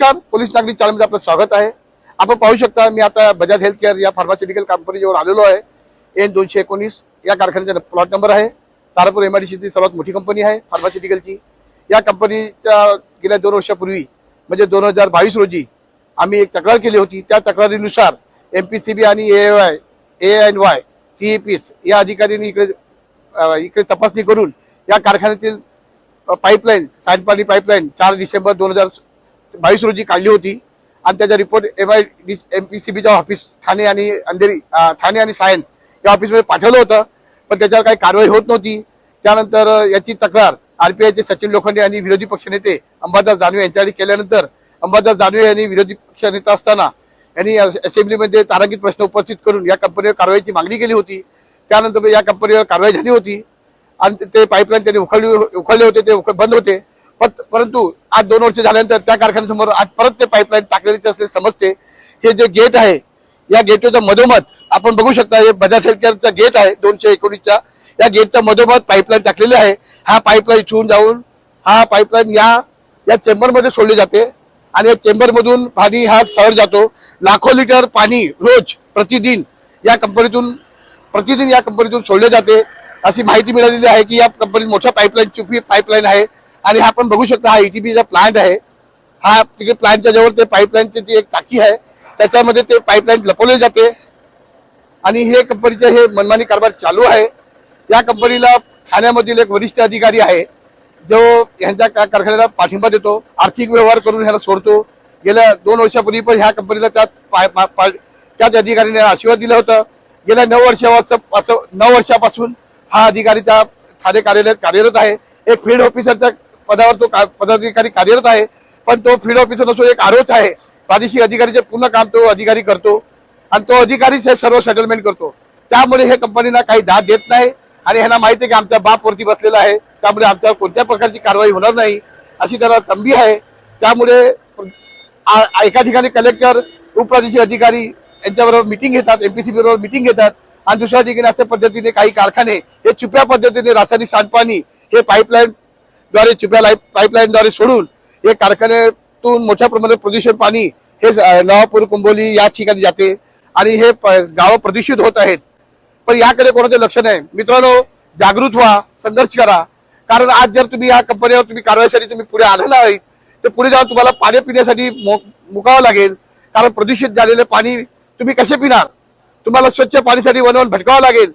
नमस्कार. पोलीस नागरिक चॅनलमध्ये आपलं स्वागत आहे. आपण पाहू शकता मी आता बजाज हेल्थ केअर या फार्मास्युटिकल कंपनीजवळ आलेलो आहे. एन दोनशे एकोणीस या कारखान्याचा प्लॉट नंबर आहे. तारापूर एमआयडीसीची सर्वात मोठी कंपनी आहे फार्मास्युटिकलची. या कंपनीच्या गेल्या दोन वर्षापूर्वी म्हणजे दोन हजार बावीस रोजी आम्ही एक तक्रार केली होती. त्या तक्रारीनुसार एम पी सी बी आणि A Y A N Y TAPS या अधिकाऱ्यांनी इकडे इकडे तपासणी करून या कारखान्यातील पाईपलाईन सांडपाणी पाईपलाईन चार डिसेंबर दोन हजार बावीस रोजी काढली होती. आणि त्याचा report M I D M P C बीच्या ऑफिस ठाणे आणि अंधेरी ठाणे आणि सायन या ऑफिसमध्ये पाठवलं होतं. पण त्याच्यावर काही कारवाई होत नव्हती. त्यानंतर याची तक्रार आरपीआयचे सचिन लोखंडे आणि विरोधी पक्षनेते अंबादास दानवे यांच्याकडे केल्यानंतर अंबादास दानवे यांनी विरोधी पक्षनेता असताना यांनी असेंब्लीमध्ये तारांकित प्रश्न उपस्थित करून या कंपनीवर कारवाईची मागणी केली होती. त्यानंतर या कंपनीवर कारवाई झाली होती. आणि ते पाईपलाईन त्यांनी उखळली उखळले होते ते उख- बंद होते. परंतु आज दोन वर्ष झाल्यानंतर त्या कारखान्यासमोर आज परत ते पाईपलाईन टाकलेली असले समजते. हे जे गेट आहे या गेटच्या मधोमध आपण बघू शकता हे बजाज हेल्थकेअरचा गेट आहे दोनशे एकोणीसच्या या गेटचा मधोमध पाईपलाईन टाकलेली आहे. हा पाईपलाईन इथून जाऊन हा पाईपलाईन या या चेंबरमध्ये सोडली जाते. आणि या चेंबरमधून पाणी हा सर जातो. लाखो लिटर पाणी रोज प्रतिदिन या कंपनीतून प्रतिदिन या कंपनीतून सोडले जाते. अशी माहिती मिळालेली आहे की या कंपनीत मोठ्या पाईपलाईन पाईपलाईन आहे. आणि हा आपण बघू शकता हा ईटीपीचा प्लांट आहे. हा तिकडे प्लांटच्या जवळ ते पाईपलाईनची ती एक टाकी आहे. त्याच्यामध्ये ते पाईपलाईन लपवले जाते. आणि हे कंपनीचे हे मनमानी कारभार चालू आहे. या कंपनीला ठाण्यामधील एक वरिष्ठ अधिकारी आहे. जो यांच्या का- कारखान्याला पाठिंबा देतो आर्थिक व्यवहार करून ह्याला सोडतो. गेल्या दोन वर्षापूर्वी पण ह्या कंपनीला त्यात पा- पा- पा- त्याच अधिकाऱ्याने आशीर्वाद दिला होता. गेल्या नऊ वर्षापासून नऊ वर्षापासून हा अधिकारी त्या ठाणे कार्यालयात कार्यरत आहे. एक फील्ड ऑफिसरच्या पदावर तो का- पदाधिकारी कार्यरत आहे पण तो फील्ड ऑफिसर नसून एक आरोच आहे प्रादेशिक अधिकारीचे पूर्ण काम तो अधिकारी करतो आणि तो अधिकारीच हे सर्व सेटलमेंट करतो. त्यामुळे हे कंपनीला काही दाद देत नाही आणि ह्यांना माहिती आहे की आमच्या बाप वरती बसलेला आहे त्यामुळे आमच्यावर कोणत्या प्रकारची कारवाई होणार नाही अशी त्याला तंबी आहे. त्यामुळे आ- एका ठिकाणी कलेक्टर उपप्रादेशिक अधिकारी यांच्याबरोबर मिटिंग घेतात एमपीसी बरोबर मिटिंग घेतात आणि दुसऱ्या ठिकाणी अशा पद्धतीने काही कारखाने हे छुप्या पद्धतीने रासायनिक सांडपाणी हे पाईपलाईन द्वारे चिपळा लाईफ पाईपलाईनद्वारे सोडून हे कारखान्यातून मोठ्या प्रमाणात प्रदूषण पाणी हे नवापूर कुंभोली या ठिकाणी जाते. आणि हे प- गावं प्रदूषित होत आहेत. पण याकडे कोणाचं लक्ष नाही. मित्रांनो जागृत व्हा संघर्ष करा. कारण आज जर तुम्ही या कंपनीवर तुम्ही कारवाईसाठी तुम्ही पुढे आलेला आहे तर पुढे जाऊन तुम्हाला पाणी पिण्यासाठी मुकावं लागेल. कारण प्रदूषित झालेले पाणी तुम्ही कसे पिणार? तुम्हाला स्वच्छ पाणीसाठी वनवन भटकावं लागेल.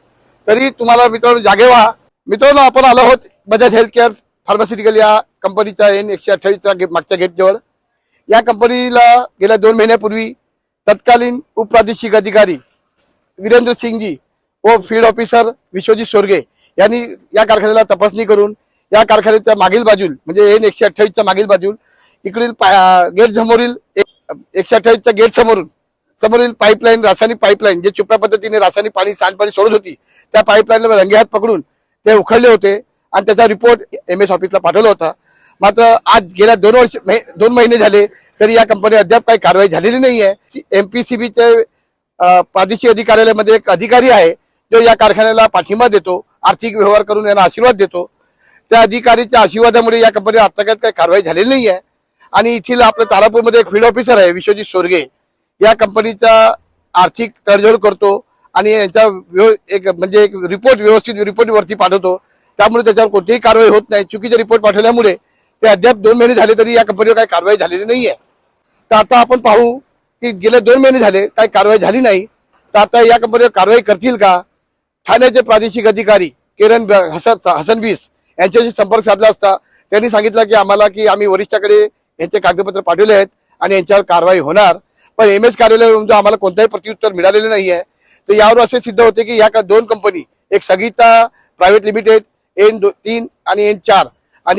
तरी तुम्हाला मित्रांनो जागे व्हा. मित्रांनो आपण आलो आहोत बजाज हेल्थ केअर फार्मास्युटिकल या कंपनीचा एन एकशे अठ्ठावीसच्या गे- मागच्या गेटजवळ या कंपनीला गेल्या दोन महिन्यापूर्वी तत्कालीन उपप्रादेशिक अधिकारी वीरेंद्र सिंगजी व फील्ड ऑफिसर विश्वजित सोरगे यांनी या कारखान्याला तपासणी करून या कारखान्याच्या मागील बाजूल म्हणजे एन एकशे अठ्ठावीसच्या मागील बाजूल इकडील गेट समोरील एक- एकशे अठ्ठावीसच्या गेट समोरून समोरील पाईपलाईन रासायनिक पाईपलाईन जे चुप्या पद्धतीने रासायनिक पाणी सांडपाणी सोडत होती त्या पाईपलाईनला रंगेहात पकडून ते उखडले होते. आणि त्याचा रिपोर्ट एम एस ऑफिसला पाठवला होता. मात्र आज गेल्या दोन वर्ष महि- दोन महिने झाले तरी या कंपनी अद्याप काही कारवाई झालेली नाही आहे एमपीसीबीचे प्रादेशिक अधिकाऱ्यालयामध्ये एक अधिकारी आहे जो या कारखान्याला पाठिंबा देतो आर्थिक व्यवहार करून यांना आशीर्वाद देतो. त्या अधिकारीच्या आशीर्वादामुळे या कंपनीवर आत्ताकात काही कारवाई झालेली नाही आहे आणि येथील आपलं तारापूरमध्ये एक फील्ड ऑफिसर आहे विश्वजित सोरगे. या कंपनीचा आर्थिक तडजोड करतो आणि यांचा व्यव- एक म्हणजे एक रिपोर्ट व्यवस्थित रिपोर्ट वरती पाठवतो. त्यामुळे त्याच्यावर कोणतीही कारवाई होत नाही. चुकीचे रिपोर्ट पाठवल्यामुळे ते अद्याप दोन महिने झाले तरी या कंपनीवर काही कारवाई झालेली नाही आहे तर आता आपण पाहू की गेले दोन महिने झाले काही कारवाई झाली नाही. तर आता या कंपनीवर कारवाई करतील का? ठाण्याचे प्रादेशिक अधिकारी किरण हसन हसन बीस यांच्याशी संपर्क साधला असता त्यांनी सांगितलं की आम्हाला की आम्ही वरिष्ठाकडे यांचे कागदपत्र पाठवले आहेत आणि यांच्यावर कारवाई होणार. पण एम एस कार्यालयावरून जो आम्हाला कोणताही प्रत्युत्तर मिळालेलं नाही आहे तर यावर असे सिद्ध होते की या का दोन कंपनी एक सगीता प्रायव्हेट लिमिटेड एन दो तीन आणि एन चार.